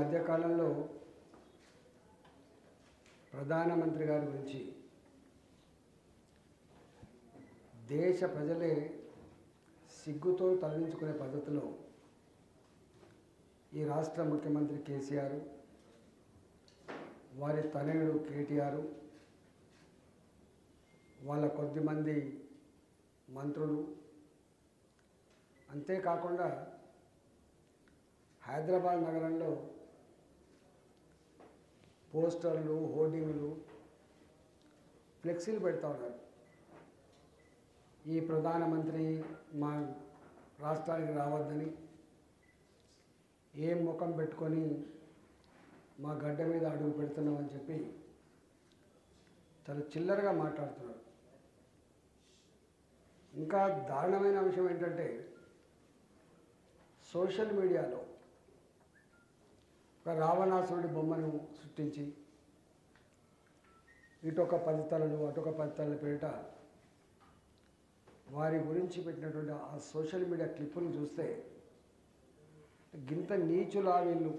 మధ్యకాలంలో ప్రధానమంత్రి గారి గురించి దేశ ప్రజలే సిగ్గుతో తరలించుకునే పద్ధతిలో ఈ రాష్ట్ర ముఖ్యమంత్రి కేసీఆర్ వారి తనయుడు కేటీఆర్ వాళ్ళ కొద్దిమంది మంత్రులు అంతేకాకుండా హైదరాబాద్ నగరంలో పోస్టర్లు హోర్డింగ్లు ఫ్లెక్సీలు పెడతా ఉన్నారు. ఈ ప్రధానమంత్రి మా రాష్ట్రానికి రావద్దని ఏం ముఖం పెట్టుకొని మా గడ్డ మీద అడుగు పెడుతున్నామని చెప్పి చాలా చిల్లరగా మాట్లాడుతున్నారు. ఇంకా దారుణమైన అంశం ఏంటంటే సోషల్ మీడియాలో ఒక రావణాసురుడి బొమ్మను సృష్టించి ఇటొక పది తలలు అటొక పది తలల పేరిట వారి గురించి పెట్టినటువంటి ఆ సోషల్ మీడియా క్లిప్పులు చూస్తే గింత నీచులా వీళ్ళు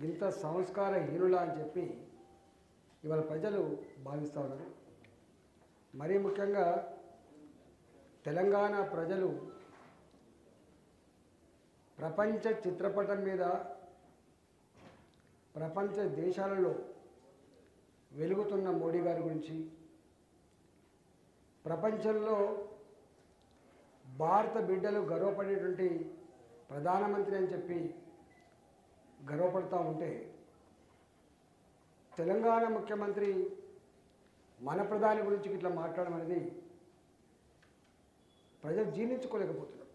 గింత సంస్కారహీనులా అని చెప్పి ఇవాళ ప్రజలు భావిస్తూ ఉన్నారు. మరీ ముఖ్యంగా తెలంగాణ ప్రజలు ప్రపంచ చిత్రపటం మీద ప్రపంచ దేశాలలో వెలుగుతున్న మోడీ గారి గురించి ప్రపంచంలో భారత బిడ్డలు గర్వపడేటువంటి ప్రధానమంత్రి అని చెప్పి గర్వపడుతూ ఉంటే తెలంగాణ ముఖ్యమంత్రి మన ప్రధాని గురించి ఇట్లా మాట్లాడడం అనేది ప్రజలు జీర్ణించుకోలేకపోతున్నారు.